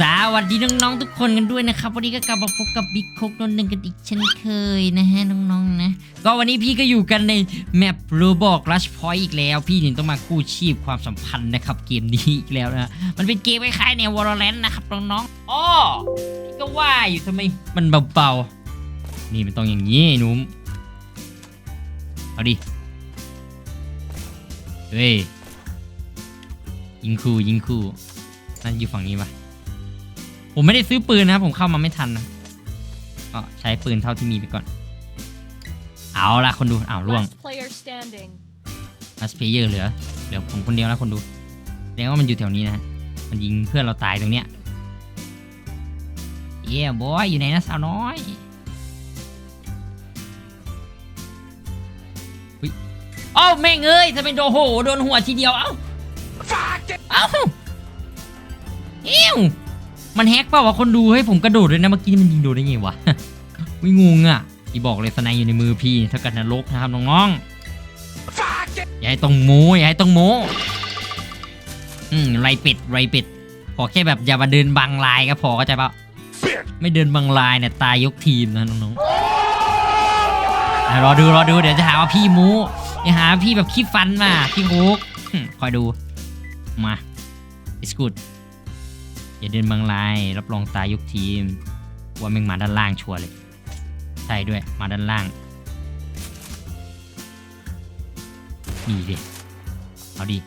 สวัสดีน้องๆทุกคนกันด้วยนะครับวันนี้ก็กลับมาพบกับบิ๊กคกนนหนึ่งกันอีกเช่นเคยนะฮะน้องๆนะ ก็วันนี้พี่ก็อยู่กันในแมปโรบอกลัชพอยต์อีกแล้ว พี่ถึงต้องมากู้ชีพความสัมพันธ์นะครับเกมนี้อีกแล้วนะมันเป็นเกมคล้ายๆแนววอลเลนนะครับน้องๆอ้อพี่ก็ว่าอยู่ทำไมมันเบาๆนี่มันต้องอย่างนี้ไอ้หนุ่มเอาดิเฮ้ยยิงคู่ยิงคู่นั่นอยู่ฝั่งนี้ปะ ผมไม่ได้ซื้อปืนนะครับ ผมเข้ามาไม่ทันนะก็ใช้ปืนเท่าที่มีไปก่อน เอาละคนดูอ้าวล่วง Last player standing. ลัสเพเยอร์เหลือเหลือผมคนเดียวแล้วคนดูแสดงว่ามันอยู่แถวนี้นะฮะมันยิงเพื่อนเราตายตรงเนี้ยเย้บอยอยู่ไหนนะสาวน้อยอุ๊ยเอ้าแม่งเอ้ยจะเป็นโดโหโดนหัวทีเดียวเอ้าเอ้าเอ้ว มันแฮกเปล่าวะคนดูให้ผมกระโดดเลยนะเมื่อกี้มันยิงโดนได้ไงวะไม่งงอะพี่บอกเลยสไนอยู่ในมือพี่เท่ากับนรกนะครับน้องๆอย่าให้ต้องโม้อย่าให้ต้องโม้อืมไรเป็ดไรเป็ดขอแค่แบบอย่ามาเดินบังลายก็พอเข้าใจปะไม่เดินบังลายเนี่ยตายยกทีมนะน้องๆรอดูรอดูเดี๋ยวจะหาว่าพี่ม้อย่าหาว่าพี่แบบขี้ฟันมาพี่โอ๊กคอยดูมา it's good อย่าเดินบังลายรับรองตายยกทีม ว่าแม่งมาด้านล่างชัวร์เลย ใช่ด้วยมาด้านล่าง นี่ดิเอาดิ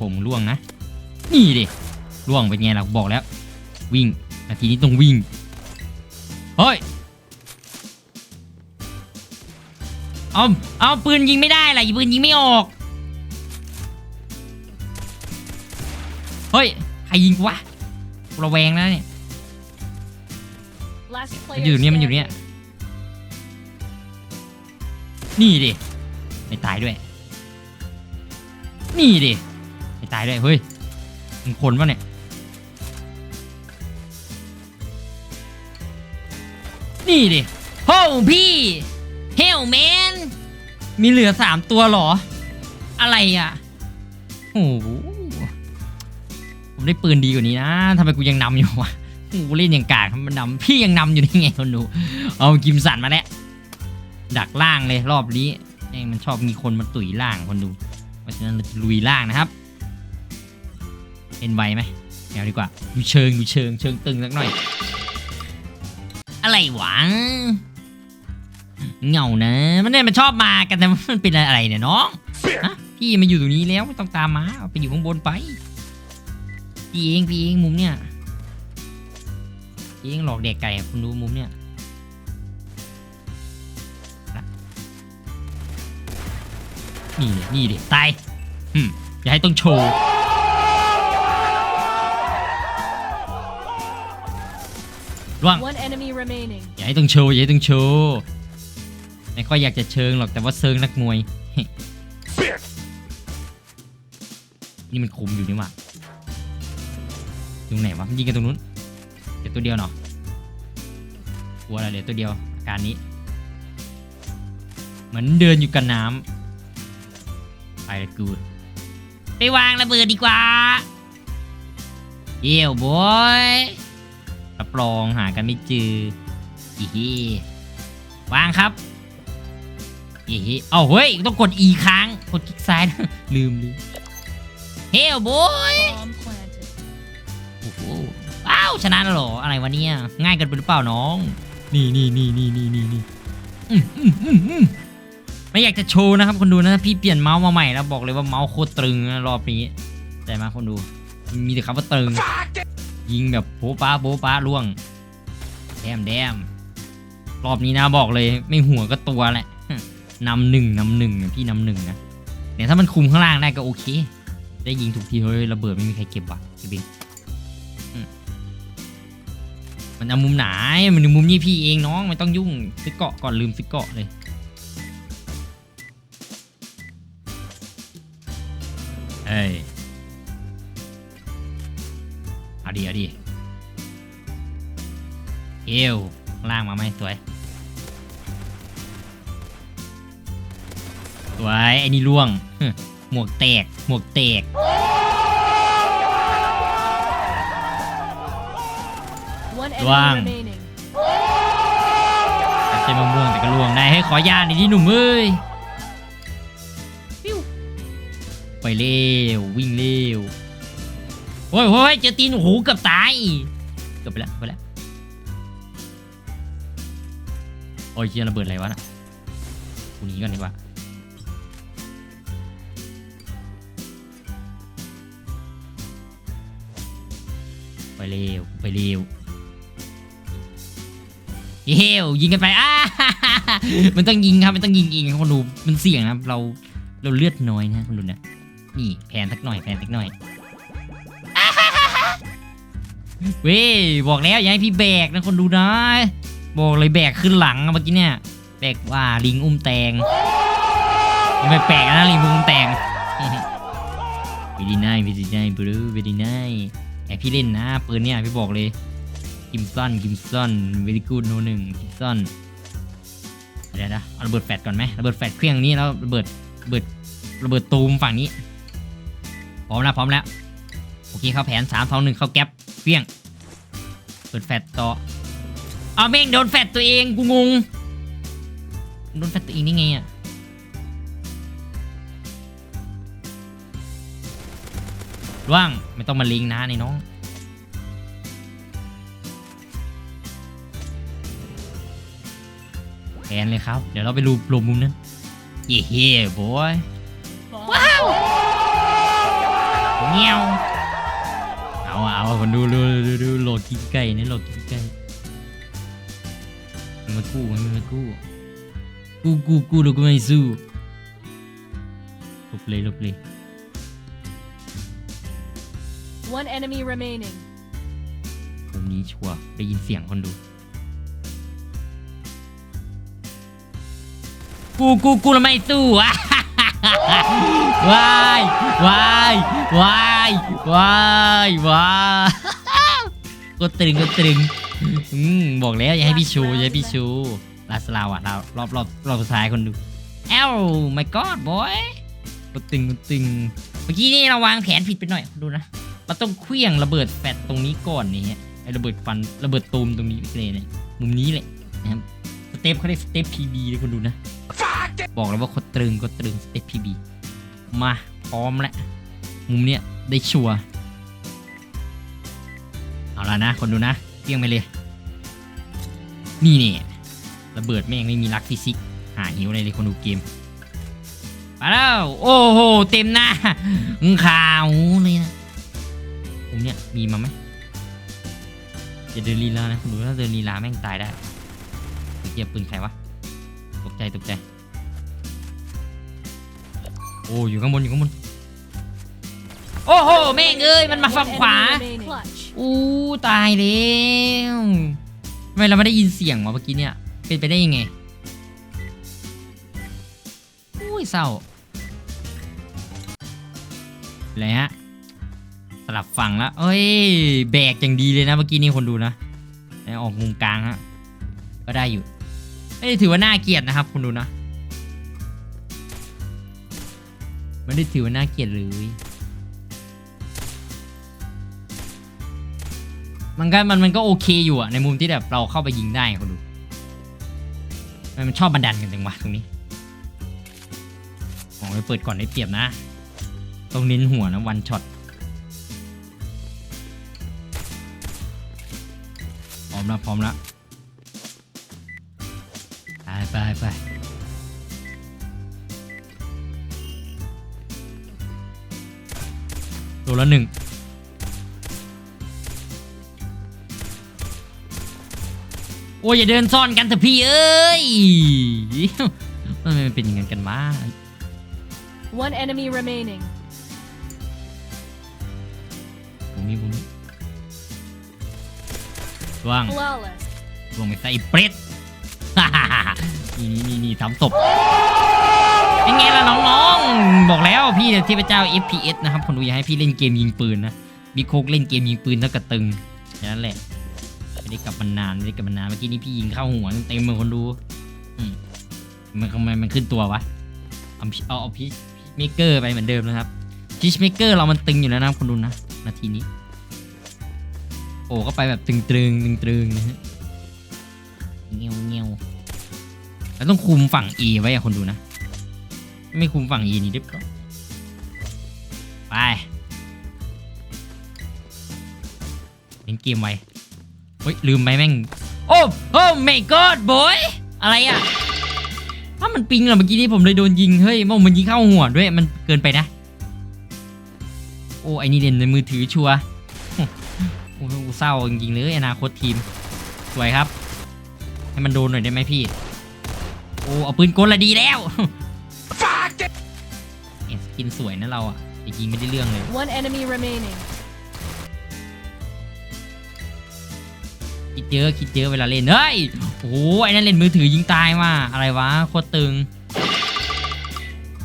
ผมล่วงนะ นี่ดิล่วงเป็นไงล่ะบอกแล้ว วิ่งนาทีนี้ต้องวิ่งเฮ้ยเอาเอาปืนยิงไม่ได้ล่ะปืนยิงไม่ออก เฮ้ย รยิงกูวะกูระแวงแล้วเนี่ย Last มัน player อยู่เนี่ยมันอยู่เนี่ยนี่ดิไม่ตายด้วย นี่ดิไม่ตายด้วยเฮ้ยมึงคนปะเนี่ยนี่ดิโฮ้พี่เฮลแมนมีเหลือสามตัวเหรอ อะไรอะโอ้โห ผมได้ปืนดีกว่านี้นะทำไมกูยังนำอยู่วะกูเล่นอย่างกากมันนำพี่ยังนำอยู่นี่ไงคนดู เอากิมสันมาแล้วดักล่างเลยรอบนี้แม่งมันชอบมีคนมาตุ๋ยล่างคนดู เพราะฉะนั้นเราจะลุยล่างนะครับเป็นไวไหมเอาดีกว่าดูเชิงดูเชิงเชิงตึงสักหน่อย อะไรหวะเงานะ มันเนี่ยมันชอบมากันแต่มันเป็นอะไรเนี่ยน้องพี่มาอยู่ตรงนี้แล้วไม่ต้องตามมาเอาไปอยู่ข้างบนไป พี่เองพี่เองมุมเนี่ยพี่เองหลอกเด็กไก่อะคุณดูมุมเนี่ยนี่ดินี่ดิตายอืมอย่าให้ต้องโชว์ร่วง One enemy remaining. อย่าให้ต้องโชว์อย่าให้ต้องโชว์ไม่ค่อยอยากจะเชิงหรอกแต่ว่าเซิงนักมวย นี่มันคุมอยู่นี่หว่าต รงไหนวะยิงกันตรงนู้นเดี๋ยวตัวเดียวเนาะกลัวอะไรเหลือตัวเดียวอาการนี้ เหมือนเดินอยู่กับน้ำไปละกูไปวางระเบิดดีกว่าเยี่ยวบอยรับรองหากันไม่เจออีฮีวางครับอีฮีเอาเฮ้ย ต้องกด E ค้าง กดคลิกซ้ายนะลืมลืมเฮลบอย ว้าวชนะแล้วเหรออะไรวะเนี่ยง่ายเกันไปหรือเปล่าน้อง นี่นี่นี่นี่นี่นี่นี่อืมอืมอืมอืมไม่อยากจะโชว์นะครับคนดูนะพี่เปลี่ยนเมาส์มาใหม่แล้วบอกเลยว่าเมาส์โคตรตรึงนะรอบนี้แต่มาคนดูมีแต่คำว่าตรึง ยิงแบบโป๊ะป้าโป๊ะป้าล่วงแดมแดมรอบนี้นะบอกเลย ไม่หัวก็ตัวแหละนำหนึ่งนำหนึ่งนะพี่นำหนึ่งนะเนี่ยถ้ามันคุมข้างล่างได้ก็โอเค ได้ยิงถูกทีเฮ้ยระเบิดไม่มีใครเก็บว่ะเก็บเอง มันเอามุมไหนมันมุมนี้พี่เองน้องไม่ต้องยุ่งซื้อเกาะก่อนลืมซื้อเกาะเลยเอ้ยเอาดีเอาดีเอวล่างมาไหมสวยสวยไอ้นี่ล่วงหมวกแตกหมวกแตก One Wow. enemy remaining. แต่ใช่มะม่วงแต่ก็ลวงได้ให้ขอยาหน่อยดิหนุ่มเอ้ยปิ้วไปเร็ววิ่งเร็วโอ้ยโอ้ยเจอตีนโอ้โหเกือบตายเกือบไปแล้วไปแล้วโอ้ยเชียระเบิดอะไรวะน่ะกูหนีก่อนดีกว่าไปเร็วไปเร็ว เฮ้วยิงกันไปอ้ามันต้องยิงครับมันต้องยิงเองครับคนดูมันเสี่ยงนะครับเราเราเลือดน้อยนะคนดูนี่ยนี่แผนสักหน่อยแผนสักหน่อยอ้าเว้ยบอกแล้วอย่าให้พี่แบกนะคนดูนะบอกเลยแบกขึ้นหลังอะเมื่อกี้เนี่ยแบกว่าลิงอุ้มแตงยังไม่แปลกนะลิงอุ้มแตงวิดีไนวิดีไนบลูวิดีไนแอบพี่เล่นนะปืนเนี่ยพี่บอกเลย กิมซอนกิมซอนเวลิกูดโนหนึ่งกิมซอนเดี๋ยวนะเอาระเบิดแฟดก่อนไหมระเบิดแฟดเครื่องนี้แล้วระเบิดระเบิดระเบิดตูมฝั่งนี้พร้อมแล้วพร้อมแล้วโอเคเข้าแผนสามสองหนึ่งเข้าแก๊ปเครื่องเปิดแฟดต่อเอาแม่งโดนแฟดตัวเองกูงงโดนแฟดตัวเองนี่ไงอะว่างไม่ต้องมาลิงนะนี่น้อง นเลยครับ เดี๋ยวเราไปรูปรวมมุมนั้นเย่เฮ้บอย Wow. เงี้ยวเอาอะเอาอะคนดูดูดูดูโหลดกินไก่นี่โหลดกินไก่มันมากู้มันมากู้กู้กู้กู้แล้วก็ไม่สู้หลบเลยหลบเลย One enemy remaining. มุมนี้ชัวร์ได้ยินเสียงคนดู กูกูกูล้วไม่สู้อะวายวายวายวายวายก็ตรึงก็ตรึงอืมบอกแล้วอย่าให้พี่ชูอย่าให้พี่ชูลาสลาวอะเรารอบรอบรอบสุดท้ายคนดูเอ้า my god boy ก็ตึงก็ตึงเมื่อกี้นี่เราวางแผนผิดไปหน่อยดูนะเราต้องเคลี้ยงระเบิดแฟดตรงนี้ก่อนนี่ฮะไอระเบิดฟันระเบิดตูมตรงนี้เลยเนี่ยมุมนี้แหละนะครับ เต็ปเขาเรียกสเต็ปพีบีเลยคนดูนะ บอกแล้วว่าโคตรตรึงโคตรตรึงสเต็ปพีบีมาพร้อมแล้ว มุมเนี้ยได้ชัวร์เอาละนะ คนดูนะเลี้ยงไปเลย นี่เนี่ยระเบิดแม่งไม่มีรักฟิสิกส์หาหิวอะไรเลยคนดูเกมมาแล้ว โอ้โห เต็มหน้าอื้อขาวเลยนะผมเนี่ยมีมาไหมอย่าเดินลีลานะคุณดูถ้าเดินลีลาแม่งตายได้ เกียบปืนใครวะ ตกใจตกใจ โอ้อยู่ข้างบนอยู่ข้างบน โอ้โหแม่งเอ้ยมันมาฝั่งขวา อู้ตายแล้วทำไมเราไม่ได้ยินเสียงวะเมื่อกี้เนี่ย เป็นไปได้ยังไง อุ้ยเศร้าอะไรฮะสลับฝั่งแล้วเอ้ย แบกอย่างดีเลยนะเมื่อกี้นี่คนดูนะออกมุมกลางฮะ ก็ได้อยู่ ไม่ได้ถือว่าน่าเกลียดนะครับ คุณดูนะไม่ได้ถือว่าน่าเกลียดเลยมันก็มันมันก็โอเคอยู่อะในมุมที่แบบเราเข้าไปยิงได้คนดูมันชอบบันดันกันจังวะตรงนี้มองไปเปิดก่อนได้เปรียบนะต้องเน้นหัวนะวันช็อตพร้อมแล้วพร้อมแล้ว ไปไปไปตัวละหนึ่งโอ้ยอย่าเดินซ่อนกันเถอะพี่เอ้ยทำไมมันเป็นอย่างนั้นกันวะ One enemy remaining. ผมมีผมมีว่าง Flawless. ลงไปใส่เปรต นี่นี่นี่นี่ทำศพเป็นไงล่ะน้องๆ บอกแล้วพี่เนี่ยเทพเจ้า FPS นะครับคนดูอยากให้พี่เล่นเกมยิงปืนนะบิ๊กโคกเล่นเกมยิงปืนเท่ากับตึงแค่นั้นแหละไม่ได้กลับมานานไม่ได้กลับมานานเมื่อกี้นี้พี่ยิงเข้าหัวเต็มเลยคนดูมมันทำไมมันขึ้นตัววะเอาเอาพีชเมเกอร์ไปเหมือนเดิมนะครับพีชเมเกอร์เรามันตึงอยู่แล้วนะคนดูนะนาทีนี้ โออ้ก็ไปแบบตึงตรึงตึงตรึงนะฮะเงี้ยวเงี้ยว แล้วต้องคุมฝั่ง E ไว้อะคนดูนะ ไม่คุมฝั่ง E นี่เรียบร้อยไปเล่นเกมไว้เฮ้ย ลืมไปแม่ง โอ้โอ้ไม่กอดบอยอะไรอะถ้ามันปิงเหรอเมื่อกี้นี้ผมเลยโดนยิง เฮ้ยมันยิงเข้าหัวด้วย มันเกินไปนะ โอ้ไอ้นี่เล่นในมือถือชัวร์โอ้เศร้าจริงๆเลยอนาคตทีม สวยครับ ให้มันโดนหน่อยได้ไหมพี่ โอ้เอาปืนกลละดีแล้วเอ็นสกินสวยนะเราอะแต่ยิงไม่ได้เรื่องเลย One enemy remaining. คิดเยอะคิดเยอะเวลาเล่นเฮ้ยโอ้โหไอ้นั่นเล่นมือถือยิงตายว่ะอะไรวะโคตรตึง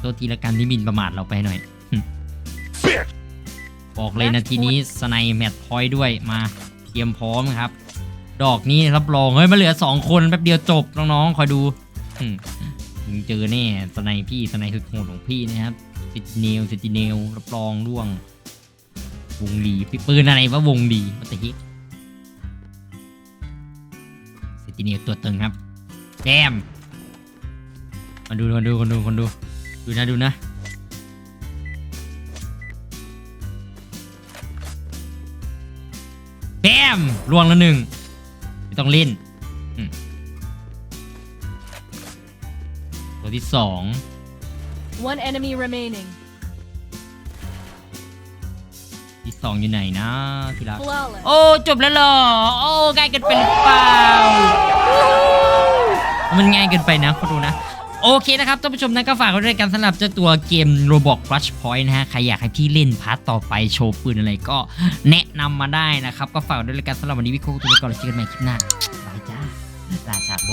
ตัวทีละกันที่หมินประมาทเราไปหน่อยบอกเลยนาทีนี้สไนแมตพอยต์ด้วยมาเตรียมพร้อมครับ ดอกนี้รับรองเฮ้ยมาเหลือสองคนแป๊บเดียวจบน้องๆคอยดูอื มึงเจอแน่สไนพี่สไนคือโหดของพี่นะครับซิติเนลซิติเนลรับรองร่วง วงดีพี่ปืนอะไรวะวงดีวัตหิซิติเนลตัวตึงครับแจมมาดูมาดูคนดูคนดู ดูนะดูนะแบมลวงละหนึ่งไม่ต้องเล่น ตัวที่สอง One enemy remaining. ที่สองอยู่ไหนนะทีละ Flawless. โอ้ จบแล้วเหรอ โอ้ง่ายเกินไปหรือเปล่า มันง่ายเกินไปนะคุณดูนะ โอเคนะครับท่านผู้ชมนะก็ฝากไว้ด้วยกันสำหรับเจ้าตัวเกม Roblox Rush Point นะฮะ ใครอยากให้พี่เล่นพาร์ตต่อไปโชว์ปืนอะไรก็แนะนำมาได้นะครับ ก็ฝากไว้ด้วยกันสำหรับวันนี้วิโคตัวไปก่อนแล้วเจอกันใหม่คลิปหน้าบายจ้าลาชาโบ